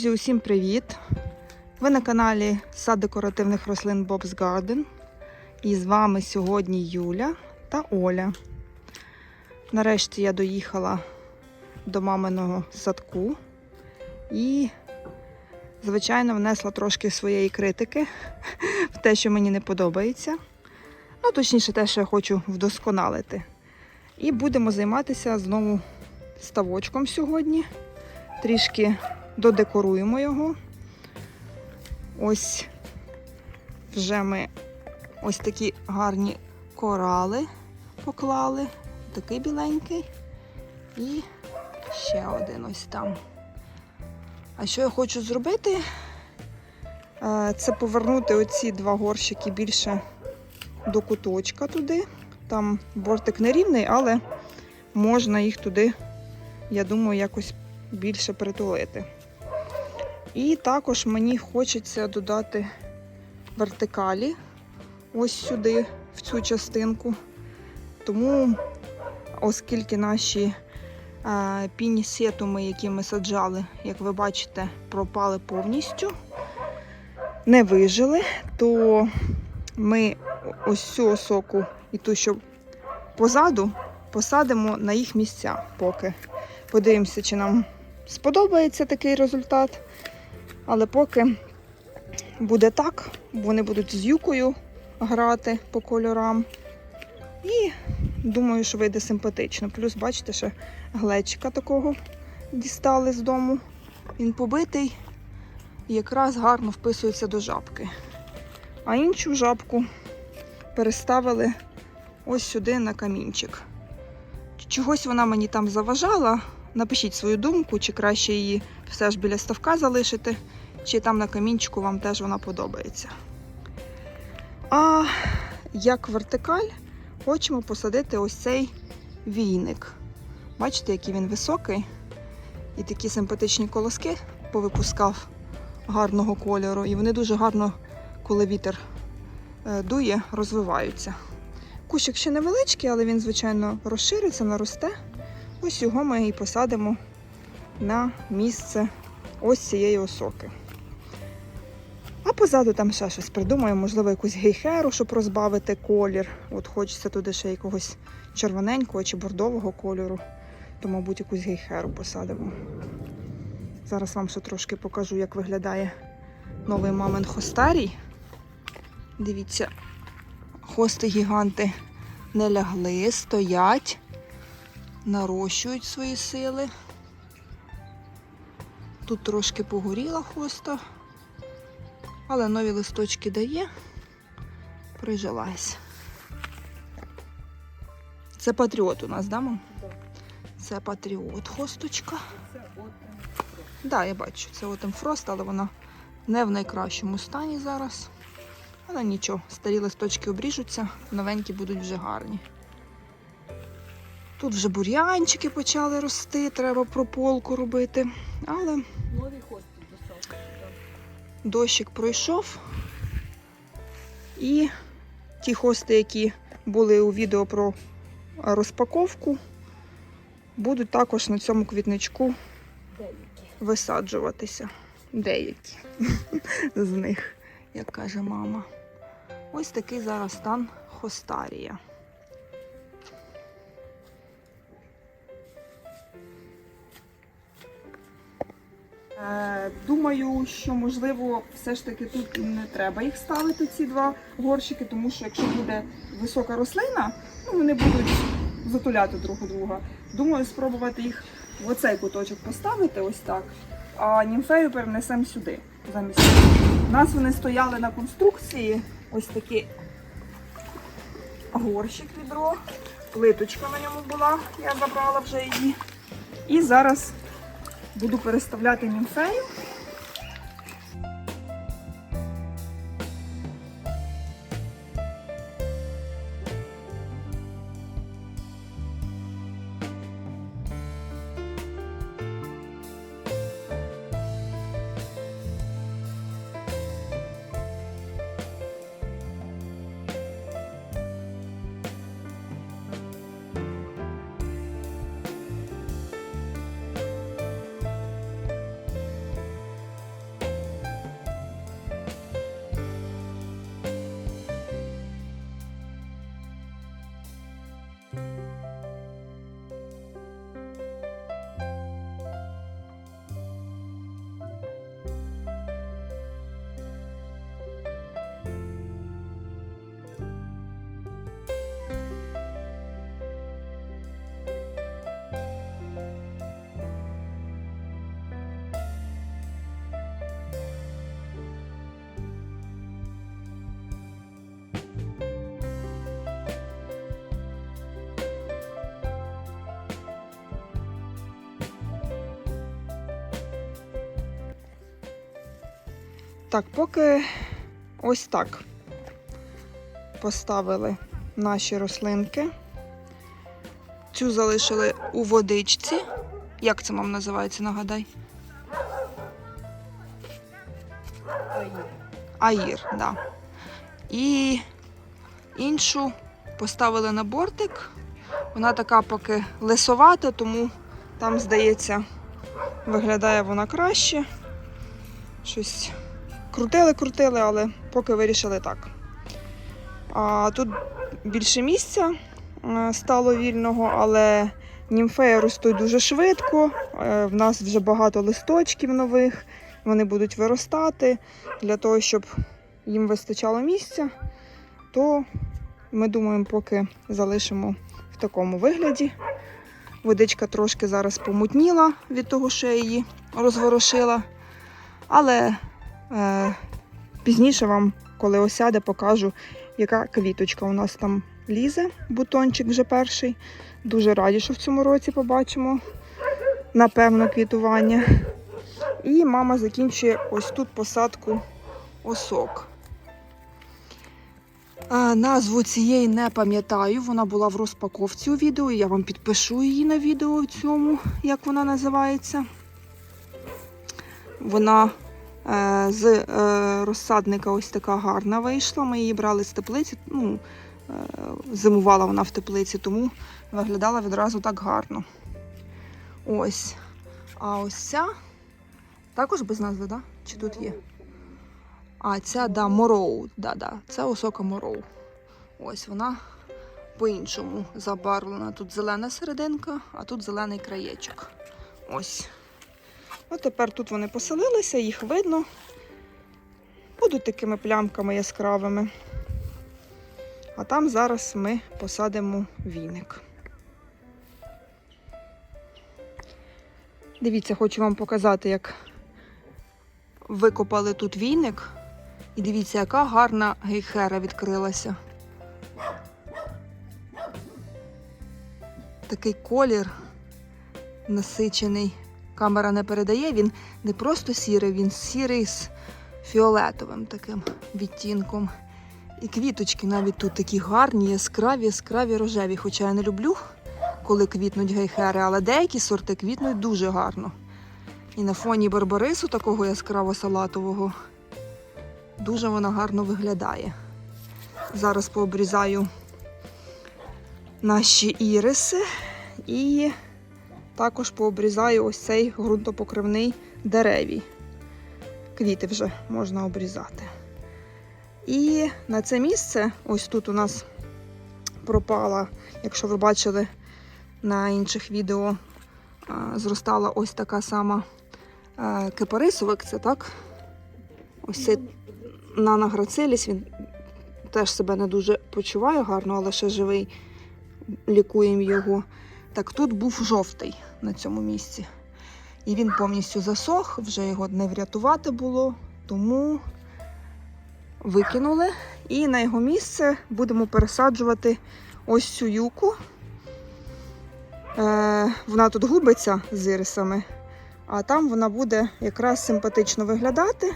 Друзі, усім привіт! Ви на каналі Сад декоративних рослин Bob's Garden. І з вами сьогодні Юля та Оля. Нарешті я доїхала до маминого садку і, звичайно, внесла трошки своєї критики в те, що мені не подобається. Ну, точніше, те, що я хочу вдосконалити. І будемо займатися знову ставочком сьогодні. Трішки додекоруємо його. Ось вже ми ось такі гарні корали поклали. Такий біленький. І ще один ось там. А що я хочу зробити? Е, Це повернути оці два горщики більше до куточка туди. Там бортик не рівний, але можна їх туди, я думаю, якось більше притулити. І також мені хочеться додати вертикалі ось сюди, в цю частинку. Тому, оскільки наші е, пінісетуми, які ми саджали, як ви бачите, пропали повністю, не вижили, то ми ось цю осоку і ту, що позаду, посадимо на їх місця поки. Подивимося, чи нам сподобається такий результат. Але поки буде так, вони будуть з юкою грати по кольорам. І думаю, що вийде симпатично. Плюс, бачите, ще глечика такого дістали з дому. Він побитий і якраз гарно вписується до жабки. А іншу жабку переставили ось сюди на камінчик. Чогось вона мені там заважала. Напишіть свою думку, чи краще її все ж біля ставка залишити, чи там на камінчику вам теж вона подобається. А як вертикаль, хочемо посадити ось цей війник. Бачите, який він високий. І такі симпатичні колоски повипускав гарного кольору. І вони дуже гарно, коли вітер е, дує, розвиваються. Кущик ще невеличкий, але він, звичайно, розшириться, наросте. Ось його ми і посадимо на місце ось цієї осоки. А позаду там ще щось придумаємо, можливо, якусь гейхеру, щоб розбавити колір. От хочеться туди ще якогось червоненького чи бордового кольору, то, мабуть, якусь гейхеру посадимо. Зараз вам ще трошки покажу, як виглядає новий мамин хостарій. Дивіться, хости гіганти не лягли, стоять нарощують свої сили. Тут трошки погоріла хоста, але нові листочки дає, прижилась. Це патріот у нас, да, мам? Це патріот хосточка. Так, да, я бачу, це Отем Фрост, але вона не в найкращому стані зараз. Але нічого, старі листочки обріжуться, новенькі будуть вже гарні. Тут вже бур'янчики почали рости, треба прополку робити. Але дощик пройшов. І ті хости, які були у відео про розпаковку, будуть також на цьому квітничку висаджуватися. Деякі з них, як каже мама. Ось такий зараз стан хостарія. Думаю, що можливо все ж таки тут не треба їх ставити, ці два горщики, тому що якщо буде висока рослина, ну вони будуть затуляти друг друга. Думаю, спробувати їх в оцей куточок поставити ось так, а німфею перенесемо сюди замість. У нас вони стояли на конструкції, ось такі горщик відро, плиточка на ньому була, я забрала вже її. І зараз буду переставляти німфею. Так, поки ось так поставили наші рослинки. Цю залишили у водичці. Як це мам називається, нагадай? Аїр, так. Да. І іншу поставили на бортик. Вона така поки лисовата, тому там, здається, виглядає вона краще. Щось крутили-крутили, але поки вирішили так. А тут більше місця е, стало вільного, але німфеї ростуть дуже швидко. Е, В нас вже багато листочків нових, вони будуть виростати. Для того, щоб їм вистачало місця, то ми думаємо, поки залишимо в такому вигляді. Водичка трошки зараз помутніла від того, що я її розворошила. Але пізніше вам, коли осяде, покажу, яка квіточка у нас там лізе, бутончик вже перший. Дуже раді, що в цьому році побачимо, напевно, квітування. І мама закінчує ось тут посадку осок. Назву цієї не пам'ятаю, вона була в розпаковці у відео. Я вам підпишу її на відео цьому, як вона називається. Вона з е, розсадника ось така гарна вийшла. Ми її брали з теплиці. Ну, е, зимувала вона в теплиці, тому виглядала відразу так гарно. Ось. А ось ця також без назви. Да? Чи тут є? А ця, да, Мороу. Да, да. Це осока Мороу. Ось вона по-іншому забарвлена. Тут зелена серединка, а тут зелений краєчок. Ось. От тепер тут вони поселилися, їх видно. Будуть такими плямками яскравими. А там зараз ми посадимо віник. Дивіться, хочу вам показати, як викопали тут війник. І дивіться, яка гарна гейхера відкрилася. Такий колір насичений. Камера не передає, він не просто сірий, він сірий з фіолетовим таким відтінком. І квіточки навіть тут такі гарні, яскраві, яскраві рожеві. Хоча я не люблю, коли квітнуть гейхери, але деякі сорти квітнуть дуже гарно. І на фоні барбарису такого яскраво салатового дуже вона гарно виглядає. Зараз пообрізаю наші іриси і також пообрізаю ось цей ґрунтопокривний деревій. Квіти вже можна обрізати. І на це місце, ось тут у нас пропала, якщо ви бачили на інших відео, зростала ось така сама кипарисовик, це так? Ось цей нанограциліс, він теж себе не дуже почуває гарно, але ще живий. Лікуємо його. Так, тут був жовтий на цьому місці. І він повністю засох, вже його не врятувати було, тому викинули. І на його місце будемо пересаджувати ось цю юку. Е, вона тут губиться з ірисами, а там вона буде якраз симпатично виглядати.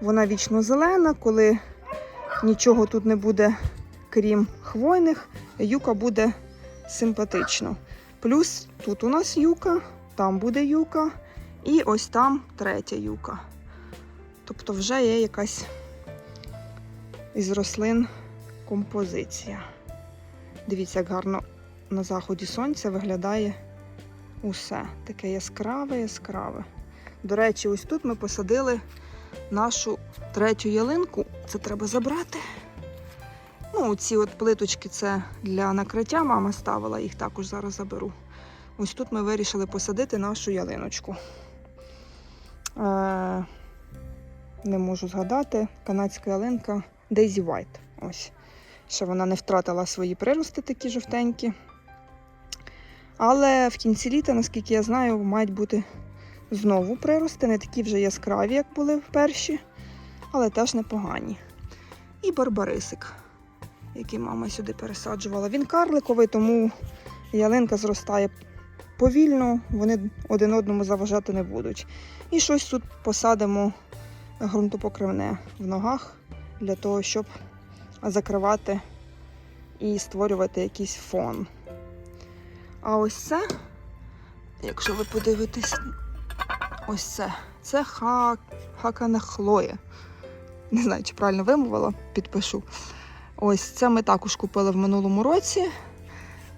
Вона вічно зелена, коли нічого тут не буде, крім хвойних, юка буде симпатично. Плюс тут у нас юка, там буде юка, і ось там третя юка. Тобто вже є якась із рослин композиція. Дивіться, як гарно на заході сонця виглядає усе. Таке яскраве, яскраве. До речі, ось тут ми посадили нашу третю ялинку. Це треба забрати. Ну, ці от плиточки це для накриття. Мама ставила, їх також зараз заберу. Ось тут ми вирішили посадити нашу ялиночку. Е, не можу згадати. Канадська ялинка Daisy White. Ось. Ще вона не втратила свої прирости такі жовтенькі. Але в кінці літа, наскільки я знаю, мають бути знову прирости, не такі вже яскраві, як були перші, але теж непогані. І барбарисик, який мама сюди пересаджувала. Він карликовий, тому ялинка зростає повільно, вони один одному заважати не будуть. І щось тут посадимо ґрунтопокривне в ногах для того, щоб закривати і створювати якийсь фон. А ось це, якщо ви подивитесь, ось це. Це ха... хаканахлоє. Не знаю, чи правильно вимовила, підпишу. Ось це ми також купили в минулому році.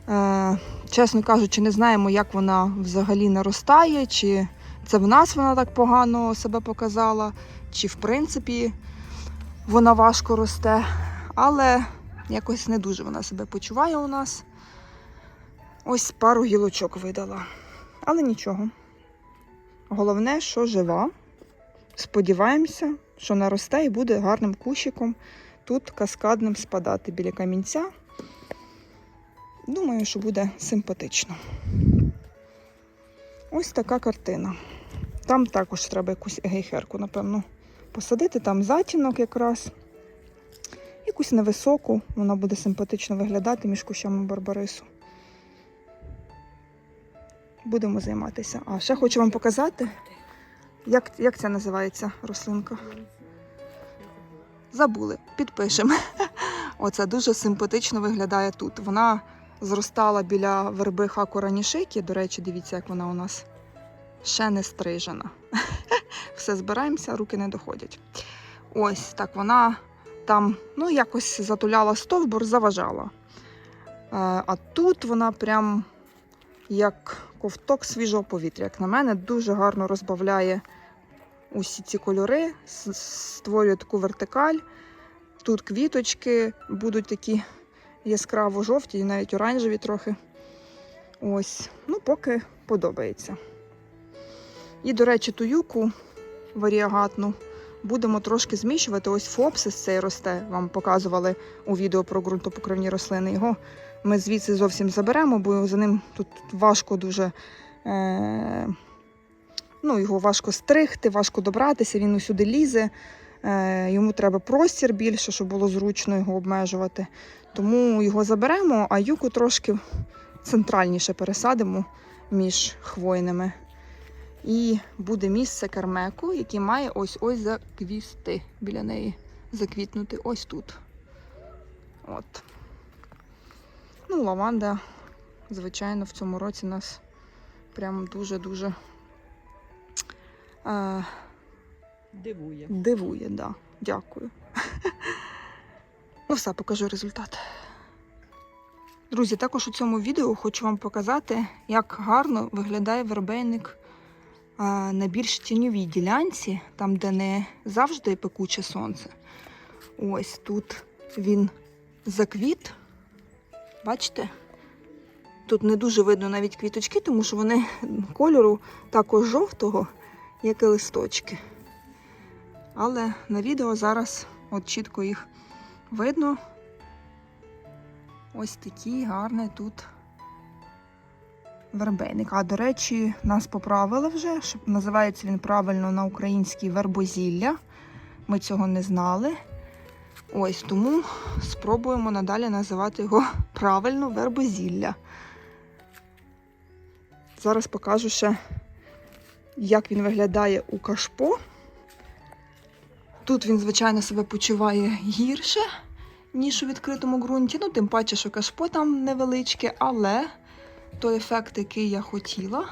Е, чесно кажучи, не знаємо, як вона взагалі наростає, чи це в нас вона так погано себе показала, чи в принципі вона важко росте. Але якось не дуже вона себе почуває у нас. Ось пару гілочок видала. Але нічого. Головне, що жива. Сподіваємося, що наросте і буде гарним кущиком тут каскадним спадати біля камінця. Думаю, що буде симпатично. Ось така картина. Там також треба якусь гейхерку, напевно, посадити. Там затінок якраз. Якусь невисоку, вона буде симпатично виглядати між кущами барбарису. Будемо займатися. А ще хочу вам показати, як, як це називається рослинка. Забули, підпишемо. Оце дуже симпатично виглядає тут. Вона зростала біля верби хаку ранішики. До речі, дивіться, як вона у нас ще не стрижена. Все збираємося, руки не доходять. Ось так вона там ну, якось затуляла стовбур, заважала. Е, А тут вона прям як ковток свіжого повітря. Як на мене, дуже гарно розбавляє усі ці кольори, с- створює таку вертикаль. Тут квіточки будуть такі яскраво жовті і навіть оранжеві трохи. Ось, ну, поки подобається. І, до речі, ту юку варіагатну будемо трошки зміщувати. Ось фопсис цей росте, вам показували у відео про ґрунтопокривні рослини. Його ми звідси зовсім заберемо, бо за ним тут важко дуже. Е- ну, його важко стригти, важко добратися, він усюди лізе. Е, йому треба простір більше, щоб було зручно його обмежувати. Тому його заберемо, а юку трошки центральніше пересадимо між хвойними. І буде місце кармеку, який має ось ось заквісти біля неї. Заквітнути ось тут. От. Ну, лаванда, звичайно, в цьому році нас прям дуже-дуже е, Дивує. Дивує, да. Дякую. Ну, все, покажу результат. Друзі, також у цьому відео хочу вам показати, як гарно виглядає вербейник а, на більш тіньовій ділянці, там, де не завжди пекуче сонце. Ось тут він заквіт. Бачите? Тут не дуже видно навіть квіточки, тому що вони кольору також жовтого, як і листочки. Але на відео зараз от чітко їх видно. Ось такий гарний тут вербейник. А до речі, нас поправили вже. Називається він правильно на українській вербозілля. Ми цього не знали. Ось тому спробуємо надалі називати його правильно вербозілля. Зараз покажу ще, як він виглядає у кашпо. Тут він, звичайно, себе почуває гірше, ніж у відкритому ґрунті. Ну, тим паче, що кашпо там невеличке, але той ефект, який я хотіла,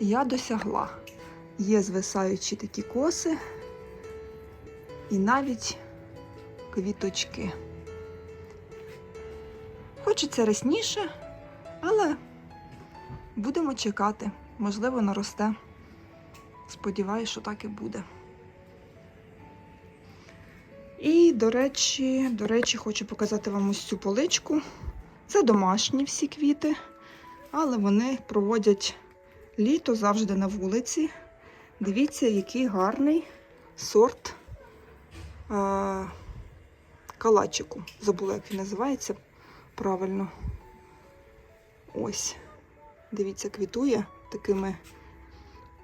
я досягла. Є звисаючі такі коси і навіть квіточки. Хочеться рясніше, але будемо чекати. Можливо, наросте. Сподіваюсь, що так і буде. І, до речі, до речі, хочу показати вам ось цю поличку. Це домашні всі квіти, але вони проводять літо завжди на вулиці. Дивіться, який гарний сорт а, калачику. Забула, як він називається правильно. Ось. Дивіться, квітує такими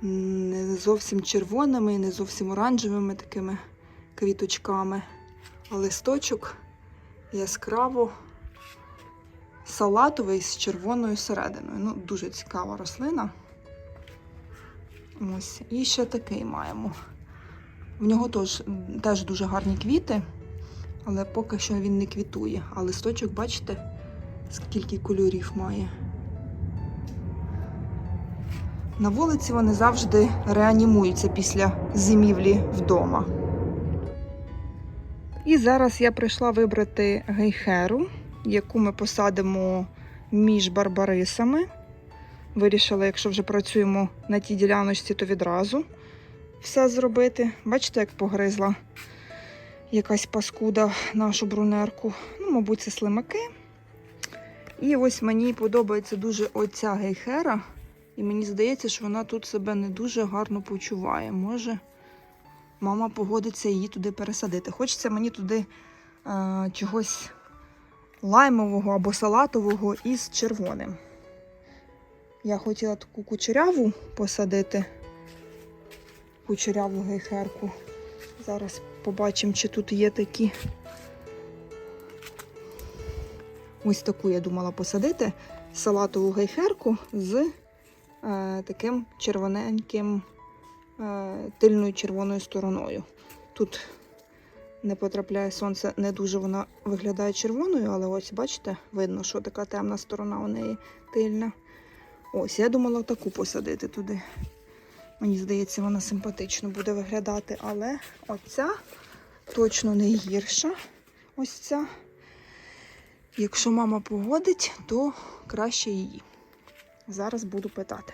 не зовсім червоними, не зовсім оранжевими такими квіточками, а листочок яскраво салатовий з червоною серединою. Ну, дуже цікава рослина. Ось. І ще такий маємо В нього теж, теж дуже гарні квіти, але поки що він не квітує. А листочок, бачите, скільки кольорів має. На вулиці вони завжди реанімуються після зимівлі вдома. І зараз я прийшла вибрати гейхеру, яку ми посадимо між барбарисами. Вирішила, якщо вже працюємо на тій діляночці, то відразу все зробити. Бачите, як погризла якась паскуда нашу брунерку. Ну, мабуть, це слимаки. І ось мені подобається дуже оця гейхера. І мені здається, що вона тут себе не дуже гарно почуває. Може, мама погодиться її туди пересадити. Хочеться мені туди е, чогось лаймового або салатового із червоним. Я хотіла таку кучеряву посадити, кучеряву гейхерку. Зараз побачимо, чи тут є такі. Ось таку я думала посадити салатову гейхерку з таким червоненьким е, тильною червоною стороною. Тут не потрапляє сонце, не дуже вона виглядає червоною, але ось бачите, видно, що така темна сторона у неї тильна. Ось, я думала таку посадити туди. Мені здається, вона симпатично буде виглядати, але оця точно не гірша. Ось ця. Якщо мама погодить, то краще її. Зараз буду питати.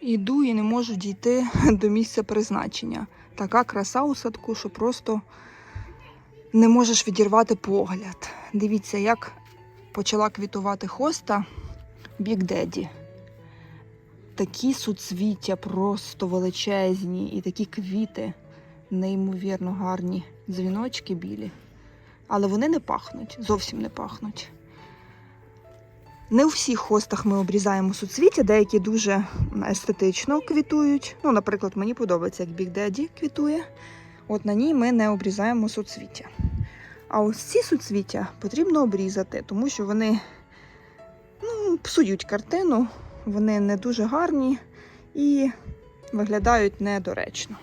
Іду і не можу дійти до місця призначення. Така краса у садку, що просто не можеш відірвати погляд. Дивіться, як почала квітувати хоста Big Daddy. Такі суцвіття просто величезні, і такі квіти, неймовірно гарні, дзвіночки білі. Але вони не пахнуть, зовсім не пахнуть. Не у всіх хостах ми обрізаємо суцвіття, деякі дуже естетично квітують. Ну, наприклад, мені подобається, як Big Daddy квітує. От на ній ми не обрізаємо суцвіття. А ось ці суцвіття потрібно обрізати, тому що вони ну, псують картину, вони не дуже гарні і виглядають недоречно.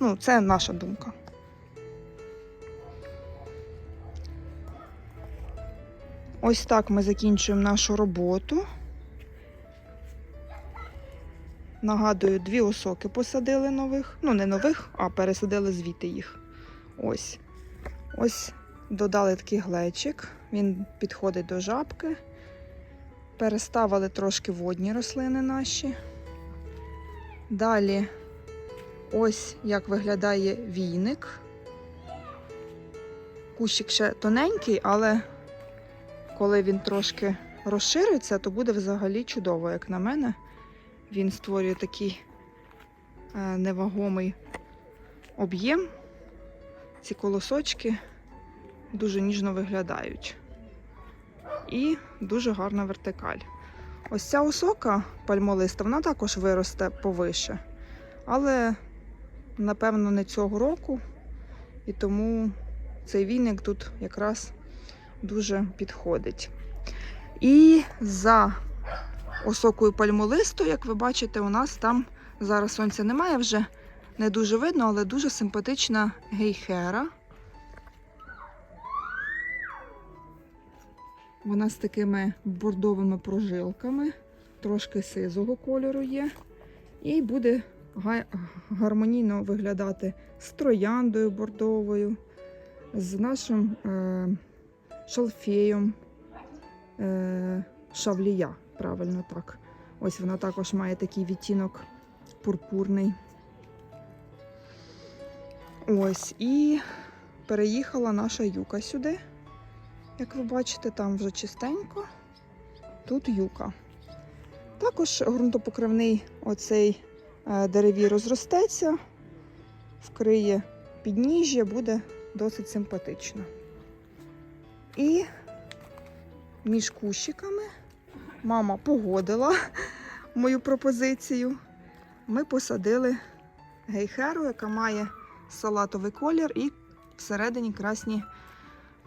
Ну, це наша думка. Ось так ми закінчуємо нашу роботу. Нагадую, дві осоки посадили нових. Ну, не нових, а пересадили звідти їх. Ось. Ось додали такий глечик. Він підходить до жабки. Переставили трошки водні рослини наші. Далі ось як виглядає війник. Кущик ще тоненький, але коли він трошки розшириться, то буде взагалі чудово, як на мене. Він створює такий е, невагомий об'єм. Ці колосочки дуже ніжно виглядають. І дуже гарна вертикаль. Ось ця осока пальмолиста, вона також виросте повише. Але, напевно, не цього року. І тому цей війник тут якраз дуже підходить. І за осокою пальмолисту, як ви бачите, у нас там зараз сонця немає вже не дуже видно, але дуже симпатична гейхера. Вона з такими бордовими прожилками, трошки сизого кольору є. І буде гармонійно виглядати з трояндою бордовою, з нашим е, шалфеєм е, шавлія, правильно так. Ось вона також має такий відтінок пурпурний. Ось, і переїхала наша юка сюди. Як ви бачите, там вже чистенько. Тут юка. Також ґрунтопокривний оцей е, деревій розростеться, вкриє підніжжя, буде досить симпатично. І між кущиками мама погодила мою пропозицію. Ми посадили гейхеру, яка має салатовий колір і всередині красні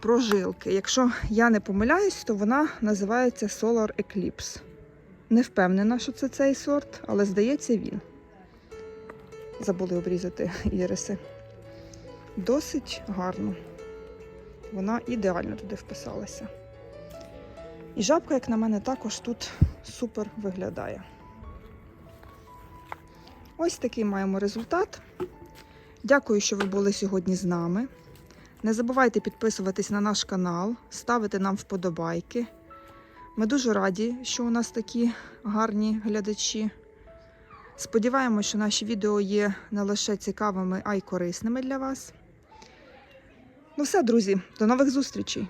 прожилки. Якщо я не помиляюсь, то вона називається Solar Eclipse. Не впевнена, що це цей сорт, але здається він. Забули обрізати іриси. Досить гарно. Вона ідеально туди вписалася. І жабка, як на мене, також тут супер виглядає. Ось такий маємо результат. Дякую, що ви були сьогодні з нами. Не забувайте підписуватись на наш канал, ставити нам вподобайки. Ми дуже раді, що у нас такі гарні глядачі. Сподіваємося, що наші відео є не лише цікавими, а й корисними для вас. Ну все, друзі, до нових зустрічей!